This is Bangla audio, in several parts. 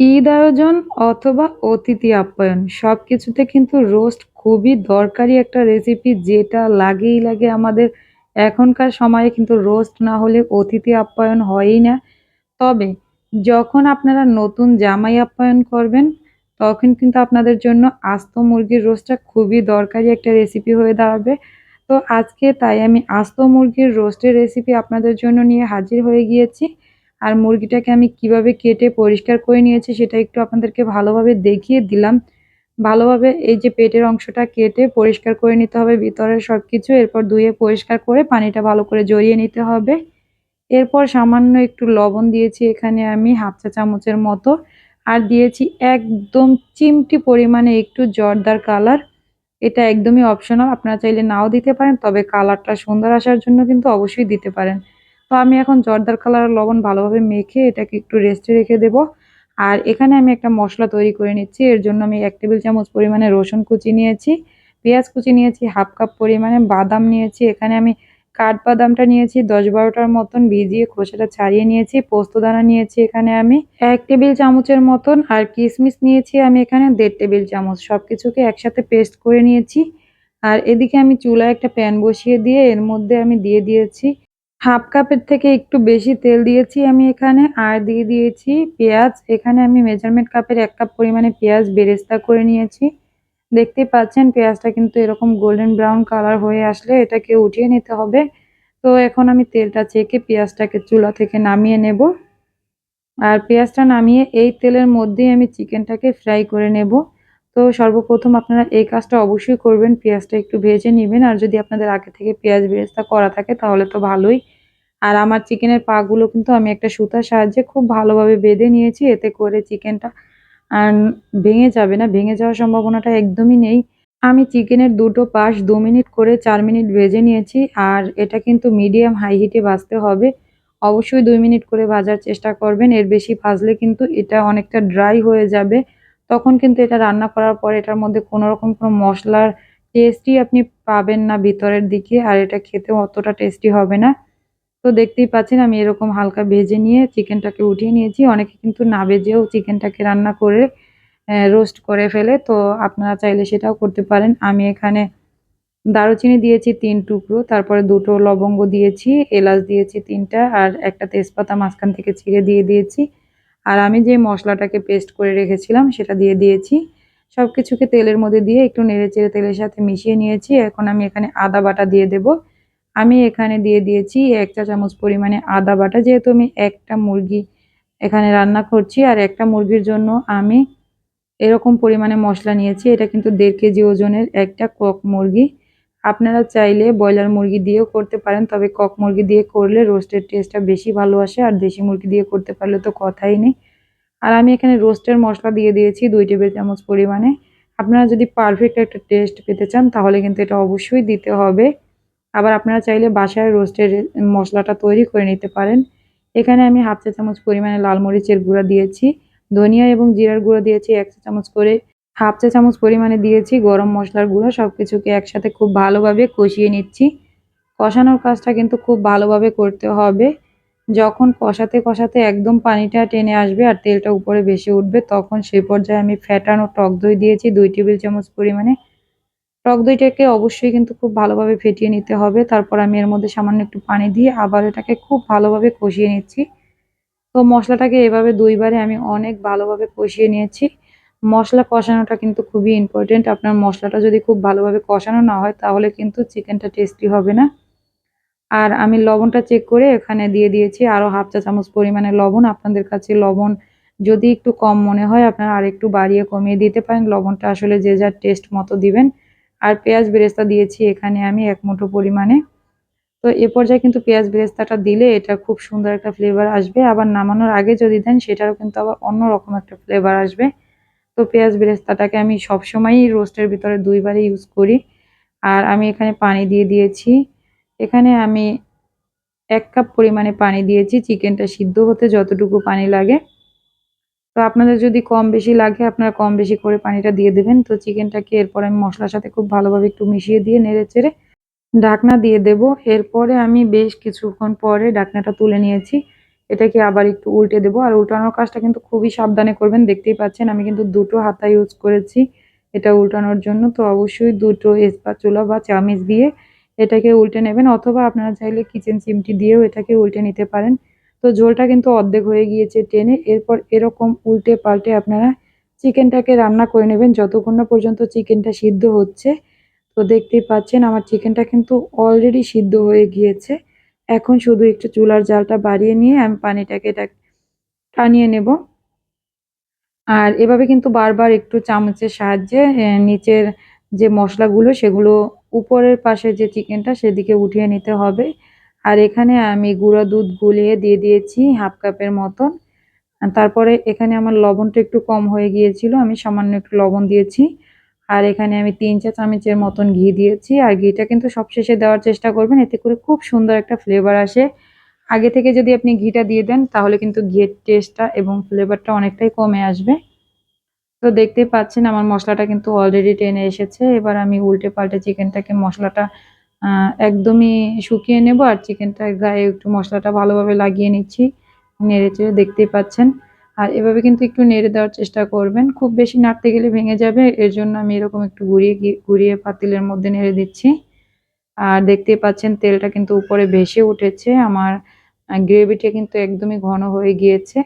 ঈদ আয়োজন অথবা অতিথি আপ্যায়ন সব কিছুতে কিন্তু রোস্ট খুবই দরকারি একটা রেসিপি যেটা লাগেই লাগে আমাদের। এখনকার সময়ে কিন্তু রোস্ট না হলে অতিথি আপ্যায়ন হয়ই না। তবে যখন আপনারা নতুন জামাই আপ্যায়ন করবেন, তখন কিন্তু আপনাদের জন্য আস্ত মুরগির রোস্টটা খুবই দরকারি একটা রেসিপি হয়ে দাঁড়াবে। তো আজকে তাই আমি আস্ত মুরগির রোস্টের রেসিপি আপনাদের জন্য নিয়ে হাজির হয়ে গিয়েছি। আর মুরগিটাকে আমি কীভাবে কেটে পরিষ্কার করে নিয়েছি সেটা একটু আপনাদেরকে ভালোভাবে দেখিয়ে দিলাম। ভালোভাবে এই যে পেটের অংশটা কেটে পরিষ্কার করে নিতে হবে ভিতরের সব কিছু এরপর ধুয়ে পরিষ্কার করে পানিটা ভালো করে জড়িয়ে নিতে হবে। এরপর সামান্য একটু লবণ দিয়েছি এখানে আমি হাফ চা চামচের মতো। আর দিয়েছি একদম চিমটি পরিমাণে একটু জর্দার কালার। এটা একদমই অপশনাল আপনারা চাইলে নাও দিতে পারেন, তবে কালারটা সুন্দর আসার জন্য কিন্তু অবশ্যই দিতে পারেন। তো আমি এখন জর্দার কালার লবণ ভালোভাবে মেখে এটাকে একটু রেস্টে রেখে দেব। আর এখানে আমি একটা মশলা তৈরি করে নিচ্ছি। এর জন্য আমি এক টেবিল চামচ পরিমাণে রসুন কুচি নিয়েছি, পেঁয়াজ কুচি নিয়েছি, হাফ কাপ পরিমাণে বাদাম নিয়েছি, এখানে আমি কাঠবাদামটা নিয়েছি, দশ বারোটার মতন ভিজিয়ে খোসাটা ছাড়িয়ে নিয়েছি পোস্তদানা নিয়েছি এখানে আমি, এক টেবিল চামচের মতন, আর কিশমিশ নিয়েছি আমি এখানে দেড় টেবিল চামচ। সব কিছুকে একসাথে পেস্ট করে নিয়েছি। আর এদিকে আমি চুলায় একটা প্যান বসিয়ে দিয়ে এর মধ্যে আমি দিয়ে দিয়েছি হাফ কাপের থেকে একটু বেশি তেল দিয়েছি আমি এখানে, আর দিয়ে দিয়েছি পেঁয়াজ। এখানে আমি মেজারমেন্ট কাপের এক কাপ পরিমাণে পেঁয়াজ বেরেস্তা করে নিয়েছি। দেখতে পাচ্ছেন পেঁয়াজটা কিন্তু এরকম গোল্ডেন ব্রাউন কালার হয়ে আসলে এটাকে উঠিয়ে নিতে হবে। তো এখন আমি তেলটা চেকে পেঁয়াজটাকে চুলা থেকে নামিয়ে নেব। আর পেঁয়াজটা নামিয়ে এই তেলের মধ্যেই আমি চিকেনটাকে ফ্রাই করে নেব। তো সর্বপ্রথম আপনারা এই কাজটা অবশ্যই করবেন, পেঁয়াজটা একটু ভেজে নেবেন, আর যদি আপনাদের আগে থেকে পেঁয়াজ বেরেস্তা করা থাকে তাহলে তো ভালোই। আর আমার চিকেনের পাগুলো কিন্তু আমি একটা সুতার সাহায্যে খুব ভালোভাবে বেঁধে নিয়েছি, এতে করে চিকেনটা ভেঙে যাবে না, ভেঙে যাওয়ার সম্ভাবনাটা একদমই নেই। আমি চিকেনের দুটো পাশ দু মিনিট করে চার মিনিট ভেজে নিয়েছি, আর এটা কিন্তু মিডিয়াম হাই হিটে ভাজতে হবে। অবশ্যই দুই মিনিট করে ভাজার চেষ্টা করবেন, এর বেশি ভাজলে কিন্তু এটা অনেকটা ড্রাই হয়ে যাবে। তখন কিন্তু এটা রান্না করার পর এটার মধ্যে কোনো রকম কোনো মশলার টেস্টই আপনি পাবেন না ভিতরের দিকে, আর এটা খেতে অতটা টেস্টি হবে না। তো দেখতেই পাচ্ছেন আমি এরকম হালকা ভেজে নিয়ে চিকেনটাকে উঠিয়ে নিয়েছি। অনেকে কিন্তু না ভেজেও চিকেনটাকে রান্না করে রোস্ট করে ফেলে। তো আপনারা চাইলে সেটাও করতে পারেন। আমি এখানে দারুচিনি দিয়েছি তিন টুকরো, তারপরে দুটো লবঙ্গ দিয়েছি, এলাচ দিয়েছি তিনটা, আর একটা তেজপাতা মাঝখান থেকে ছিঁড়ে দিয়ে দিয়েছি। আর আমি যে মশলাটাকে পেস্ট করে রেখেছিলাম, সেটা দিয়ে দিয়েছি। সব কিছুকে তেলের মধ্যে দিয়ে একটু নেড়ে চেড়ে তেলের সাথে মিশিয়ে নিয়েছি। এখন আমি এখানে আদা বাটা দিয়ে দেব। আমি এখানে দিয়ে দিয়েছি এক চা চামচ পরিমাণে আদা বাটা। যেহেতু আমি একটা মুরগি এখানে রান্না করছি, আর একটা মুরগির জন্য আমি এরকম পরিমাণে মশলা নিয়েছি। এটা কিন্তু দেড় কেজি ওজনের একটা কক মুরগি। আপনারা চাইলে ব্রয়লার মুরগি দিয়েও করতে পারেন, তবে কক মুরগি দিয়ে করলে রোস্টের টেস্টটা বেশি ভালো আসে, আর দেশি মুরগি দিয়ে করতে পারলে তো কথাই নেই। আর আমি এখানে রোস্টের মশলা দিয়ে দিয়েছি দুই টেবিল চামচ পরিমাণে। আপনারা যদি পারফেক্ট একটা টেস্ট পেতে চান, তাহলে কিন্তু এটা অবশ্যই দিতে হবে। আবার আপনারা চাইলে বাসায় রোস্টের মশলাটা তৈরি করে নিতে পারেন। এখানে আমি হাফ চা চামচ পরিমাণে লাল মরিচের গুঁড়া দিয়েছি, ধনিয়া এবং জিরার গুঁড়ো দিয়েছি, এক চা চামচ করে হাফ চা চামচ পরিমাণে দিয়েছি, গরম মশলার গুঁড়ো সব কিছুকে একসাথে খুব ভালোভাবে কষিয়ে নিচ্ছি। কষানোর কাজটা কিন্তু খুব ভালোভাবে করতে হবে। যখন কষাতে কষাতে একদম পানিটা টেনে আসবে আর তেলটা উপরে বেশি উঠবে, তখন সেই পর্যায়ে আমি ফ্যাটানো টক দই দিয়েছি, দুই টেবিল চামচ পরিমাণে। টক দইটাকে অবশ্যই কিন্তু খুব ভালোভাবে ফেটিয়ে নিতে হবে। তারপর আমি এর মধ্যে সামান্য একটু পানি দিয়ে আবার এটাকে খুব ভালোভাবে কষিয়ে নিচ্ছি। তো মশলাটাকে এভাবে দুইবারে আমি অনেক ভালোভাবে কষিয়ে নিয়েছি। মশলা কষানোটা কিন্তু খুবই ইম্পর্টেন্ট আপনার মশলাটা যদি খুব ভালোভাবে কষানো না হয়, তাহলে কিন্তু চিকেনটা টেস্টি হবে না। আর আমি লবণটা চেক করে এখানে দিয়ে দিয়েছি আরও হাফ চা চামচ পরিমাণে লবণ। আপনাদের কাছে লবণ যদি একটু কম মনে হয়, আপনারা আর একটু বাড়িয়ে কমিয়ে দিতে পারেন। লবণটা আসলে যে যার টেস্ট মতো দিবেন। আর পেঁয়াজ বেরেস্তা দিয়েছি এখানে আমি এক মুঠো পরিমাণে। তো এ পর্যায়ে কিন্তু পেঁয়াজ বেরেস্তাটা দিলে এটা খুব সুন্দর একটা ফ্লেভার আসবে। আবার নামানোর আগে যদি দেন, সেটারও কিন্তু আবার অন্যরকম একটা ফ্লেভার আসবে। তো পেঁয়াজ বেরেস্তাটাকে আমি সবসময়ই রোস্টের ভিতরে দুইবারই ইউজ করি। আর আমি এখানে পানি দিয়ে দিয়েছি। এখানে আমি এক কাপ পরিমাণে পানি দিয়েছি। চিকেনটা সিদ্ধ হতে যতটুকু পানি লাগে। তো আপনাদের যদি কম বেশি লাগে, আপনারা কম বেশি করে পানিটা দিয়ে দেবেন। তো চিকেনটাকে এরপর আমি মশলার সাথে খুব ভালোভাবে একটু মিশিয়ে দিয়ে নেড়ে চেড়ে ঢাকনা দিয়ে দেব। এরপরে আমি বেশ কিছুক্ষণ পরে ঢাকনাটা তুলে নিয়েছি। এটাকে আবার একটু উল্টে দেবো। আর উল্টানোর কাজটা কিন্তু খুবই সাবধানে করবেন, দেখতেই পাচ্ছেন আমি কিন্তু দুটো হাতা ইউজ করেছি এটা উল্টানোর জন্য। তো অবশ্যই দুটো চুলা বা চামিচ দিয়ে এটাকে উল্টে নেবেন অথবা আপনারা চাইলে কিচেন চিমটি দিয়েও এটাকে উল্টে নিতে পারেন। তো ঝোলটা কিন্তু অর্ধেক হয়ে গিয়েছে টেনে, এরপর এরকম উল্টে পাল্টে আপনারা চিকেনটাকে রান্না করে নেবেন। যতক্ষণ না পর্যন্ত চিকেনটা সিদ্ধ হচ্ছে, তো দেখতেই পাচ্ছেন আমার চিকেনটা কিন্তু অলরেডি সিদ্ধ হয়ে গিয়েছে। এখন শুধু একটু চুলার জালটা বাড়িয়ে নিয়ে আমি পানিটাকে এটা টানিয়ে নেব। আর এভাবে কিন্তু বারবার একটু চামচের সাহায্যে নিচের যে মশলাগুলো সেগুলো উপরের পাশে যে চিকেনটা সেদিকে উঠিয়ে নিতে হবে। আর এখানে আমি গুঁড়া দুধ গুলিয়ে দিয়ে দিয়েছি হাফ কাপের মতন। তারপরে এখানে আমার লবণটা একটু কম হয়ে গিয়েছিল, আমি সামান্য একটু লবণ দিয়েছি। আর এখানে আমি তিন চা চামচের মতন ঘি দিয়েছি। আর ঘিটা কিন্তু সবশেষে দেওয়ার চেষ্টা করবেন, এতে করে খুব সুন্দর একটা ফ্লেভার আসে। আগে থেকে যদি আপনি ঘিটা দিয়ে দেন, তাহলে কিন্তু ঘিয়ের টেস্টটা এবং ফ্লেভারটা অনেকটাই কমে আসবে। তো দেখতে পাচ্ছেন আমার মশলাটা কিন্তু অলরেডি টেনে এসেছে। এবার আমি উল্টে পাল্টে চিকেনটাকে মশলাটা একদমই শুকিয়ে নেব। আর চিকেনটার গায়ে একটু মশলাটা ভালোভাবে লাগিয়ে নিচ্ছি। নেড়ে চেড়ে দেখতেই পাচ্ছেন। আর এভাবে কিন্তু একটু নেড়ে দেওয়ার চেষ্টা করবেন। খুব বেশি নাড়তে গেলে ভেঙে যাবে, এর জন্য আমি এরকম একটু ঘুরিয়ে ঘুরিয়ে পাতিলের মধ্যে নেড়ে দিচ্ছি। আর দেখতেই পাচ্ছেন তেলটা কিন্তু উপরে ভেসে উঠেছে, আমার গ্রেভিটা কিন্তু একদমই ঘন হয়ে গিয়েছে।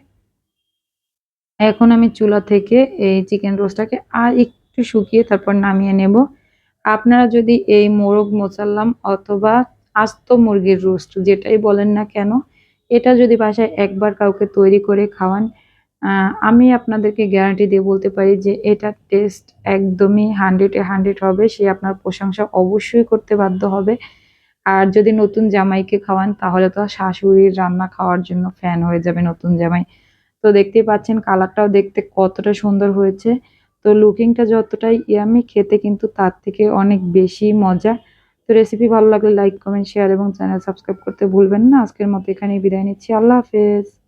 এখন আমি চুলা থেকে এই চিকেন রোস্টটাকে আর একটু শুকিয়ে তারপর নামিয়ে নেব। আপনারা যদি এই মোরগ মোচাল্লাম অথবা আস্ত মুরগির রোস্ট যেটাই বলেন না কেন, এটা যদি বাসায় একবার কাউকে তৈরি করে খাওয়ান আমি আপনাদেরকে গ্যারান্টি দিয়ে বলতে পারি যে এটা টেস্ট একদমই হান্ড্রেডে হান্ড্রেড হবে, সে আপনার প্রশংসা অবশ্যই করতে বাধ্য হবে। আর যদি নতুন জামাইকে খাওয়ান, তাহলে তো শাশুড়ির রান্না খাওয়ার জন্য ফ্যান হয়ে যাবে নতুন জামাই। তো দেখতেই পাচ্ছেন কালারটাও দেখতে কতটা সুন্দর হয়েছে। তো লুকিংটা যতটাই ইয়ামি খেতে কিন্তু তার থেকে অনেক বেশি মজা। তো রেসিপি ভালো লাগলে লাইক কমেন্ট শেয়ার এবং চ্যানেল সাবস্ক্রাইব করতে ভুলবেন না। আজকের মতো এখানেই বিদায় নিচ্ছি। আল্লাহ হাফেজ।